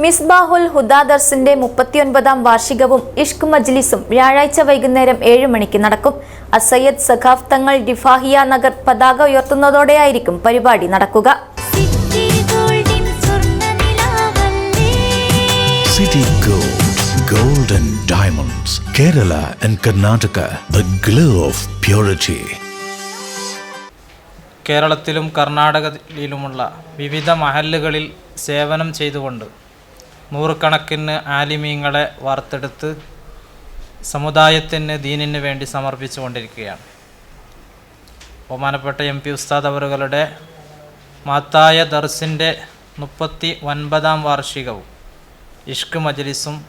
മിസ്ബാഹുൽ ഹുദാദർസിന്റെ മുപ്പത്തിയൊൻപതാം വാർഷികവും ഇഷ്ക് മജ്ലിസും വ്യാഴാഴ്ച വൈകുന്നേരം ഏഴ് മണിക്ക് നടക്കും. അസയ്യദ് സഖാഫ് തങ്ങൾ ഡിഫാഹിയ നഗർ പതാക ഉയർത്തുന്നതോടെയായിരിക്കും പരിപാടി നടക്കുക. സിറ്റി ഗോൾഡിൻ സ്വർണനിലാവല്ലേ City Gold, Gold and Diamonds, Kerala and Karnataka, the glow of purity. കേരളത്തിലും കർണാടകയിലുമുള്ള വിവിധ മഹല്ലുകളിൽ സേവനം ചെയ്തുകൊണ്ട് നൂറുകണക്കിന് ആലിമീങ്ങളെ വാർത്തെടുത്ത് സമുദായത്തിന് ദീനിന് വേണ്ടി സമർപ്പിച്ചു കൊണ്ടിരിക്കുകയാണ് ബഹുമാനപ്പെട്ട എം പി ഉസ്താദ് അവറുകളുടെ മാത്തായ ദർസിന്റെ മുപ്പത്തി ഒൻപതാം വാർഷികവും ഇഷ്ക് മജ്ലിസും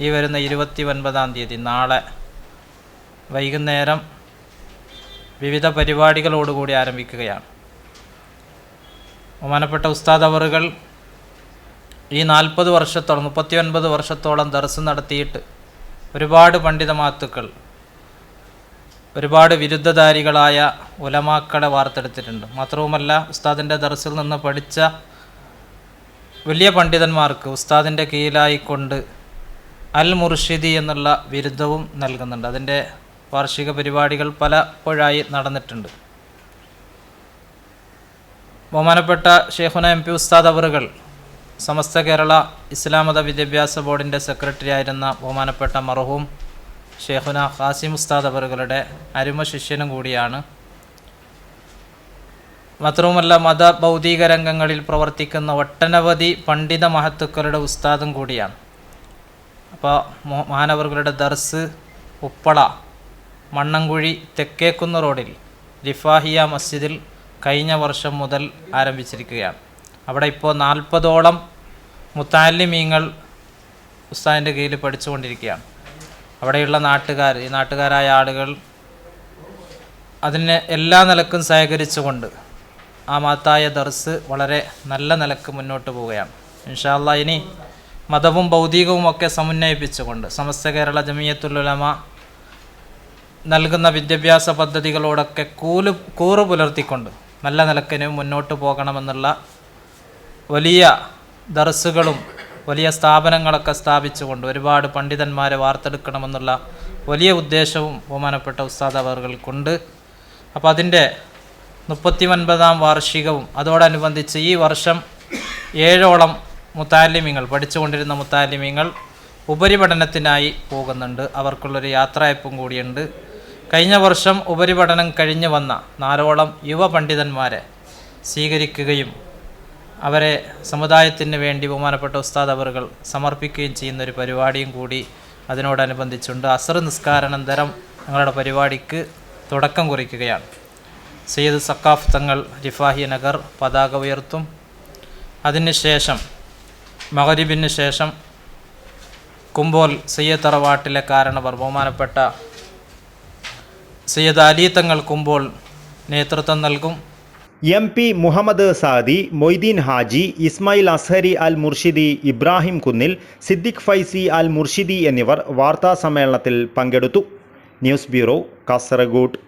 ഈ വരുന്ന ഇരുപത്തി ഒൻപതാം തീയതി നാളെ വൈകുന്നേരം വിവിധ പരിപാടികളോടുകൂടി ആരംഭിക്കുകയാണ്. ബഹുമാനപ്പെട്ട ഉസ്താദ് അവറുകൾ ഈ നാൽപ്പത് വർഷത്തോളം മുപ്പത്തിയൊൻപത് വർഷത്തോളം ദർസ് നടത്തിയിട്ട് ഒരുപാട് പണ്ഡിതമാത്തുക്കൾ ഒരുപാട് വിരുദ്ധധാരികളായ ഉലമാക്കളെ വാർത്തെടുത്തിട്ടുണ്ട്. മാത്രവുമല്ല ഉസ്താദിന്റെ ദർസിൽ നിന്ന് പഠിച്ച വലിയ പണ്ഡിതന്മാർക്ക് ഉസ്താദിന്റെ കീഴിലായിക്കൊണ്ട് അൽ മുർഷിദി എന്നുള്ള ബിരുദവും നൽകുന്നുണ്ട്. അതിന്റെ വാർഷിക പരിപാടികൾ പലപ്പോഴായി നടന്നിട്ടുണ്ട്. ബഹുമാനപ്പെട്ട ഷേഖുന എം പി ഉസ്താദ് അവറുകൾ സമസ്ത കേരള ഇസ്ലാം മത വിദ്യാഭ്യാസ ബോർഡിന്റെ സെക്രട്ടറി ആയിരുന്ന ബഹുമാനപ്പെട്ട മർഹൂം ഷേഖുന ഖാസിം ഉസ്താദ് അവറുകളുടെ അരുമ ശിഷ്യനും കൂടിയാണ്. മാത്രവുമല്ല മത ഭൗതിക രംഗങ്ങളിൽ പ്രവർത്തിക്കുന്ന ഒട്ടനവധി പണ്ഡിത മഹത്തുക്കളുടെ ഉസ്താദും കൂടിയാണ്. അപ്പോൾ മഹാനവറുകളുടെ ദർസ് ഉപ്പള മണ്ണങ്കുഴി തെക്കേക്കുന്ന് റോഡിൽ ലിഫാഹിയ മസ്ജിദിൽ കഴിഞ്ഞ വർഷം മുതൽ ആരംഭിച്ചിരിക്കുകയാണ്. അവിടെ ഇപ്പോൾ നാൽപ്പതോളം മുത്താലിമീങ്ങൾ ഉസ്താദിന്റെ കീഴിൽ പഠിച്ചുകൊണ്ടിരിക്കുകയാണ്. അവിടെയുള്ള നാട്ടുകാർ ഈ നാട്ടുകാരായ ആളുകൾ അതിനെ എല്ലാ നിലക്കും സഹകരിച്ചുകൊണ്ട് ആ മഹത്തായ ദർസ് വളരെ നല്ല നിലയ്ക്ക് മുന്നോട്ട് പോവുകയാണ്. ഇൻഷാല്ല ഇനി മതവും ഭൗതികവും ഒക്കെ സമന്വയിപ്പിച്ചുകൊണ്ട് സമസ്ത കേരള ജമിയത്തുലുലമ നൽകുന്ന വിദ്യാഭ്യാസ പദ്ധതികളോടൊക്കെ കൂൽ കൂറ് പുലർത്തിക്കൊണ്ട് നല്ല നിലക്കിന് മുന്നോട്ട് പോകണമെന്നുള്ള വലിയ ദർസുകളും വലിയ സ്ഥാപനങ്ങളൊക്കെ സ്ഥാപിച്ചുകൊണ്ട് ഒരുപാട് പണ്ഡിതന്മാരെ വാർത്തെടുക്കണമെന്നുള്ള വലിയ ഉദ്ദേശവും ബഹുമാനപ്പെട്ട ഉസ്താദ് അവർകൾക്കുണ്ട്. അപ്പോൾ അതിന്റെ മുപ്പത്തി ഒൻപതാം വാർഷികവും അതോടനുബന്ധിച്ച് ഈ വർഷം ഏഴോളം മുത്താലിമ്യങ്ങൾ പഠിച്ചുകൊണ്ടിരുന്ന മുത്താലിമ്യങ്ങൾ ഉപരിപഠനത്തിനായി പോകുന്നുണ്ട്. അവർക്കുള്ളൊരു യാത്രയപ്പും കൂടിയുണ്ട്. കഴിഞ്ഞ വർഷം ഉപരിപഠനം കഴിഞ്ഞു വന്ന നാലോളം യുവ പണ്ഡിതന്മാരെ സ്വീകരിക്കുകയും അവരെ സമുദായത്തിന് വേണ്ടി ബഹുമാനപ്പെട്ട ഉസ്താദ് അവറുകൾ സമർപ്പിക്കുകയും ചെയ്യുന്ന ഒരു പരിപാടിയും കൂടി അതിനോടനുബന്ധിച്ചുണ്ട്. അസർ നിസ്കാരാനന്തരം ഞങ്ങളുടെ പരിപാടിക്ക് തുടക്കം കുറിക്കുകയാണ്. സയ്യിദ് സക്കാഫ് തങ്ങൾ റിഫാഹി നഗർ പതാക ഉയർത്തും. അതിനുശേഷം മഹരിബിന് ശേഷം കുമ്പോൽ സയ്യദ് തറവാട്ടിലെ കാരണവർ ബഹുമാനപ്പെട്ട സയ്യദ് അലി തങ്ങൾ കുമ്പോൾ നേതൃത്വം നൽകും. എം പി മുഹമ്മദ് സാദി മൊയ്തീൻ ഹാജി ഇസ്മായിൽ അസ്ഹരി അൽ മുർഷിദി ഇബ്രാഹിം കുന്നിൽ സിദ്ദിഖ് ഫൈസി അൽ മുർഷിദി എന്നിവർ വാർത്താ സമ്മേളനത്തിൽ പങ്കെടുത്തു. News bureau Kasaragod.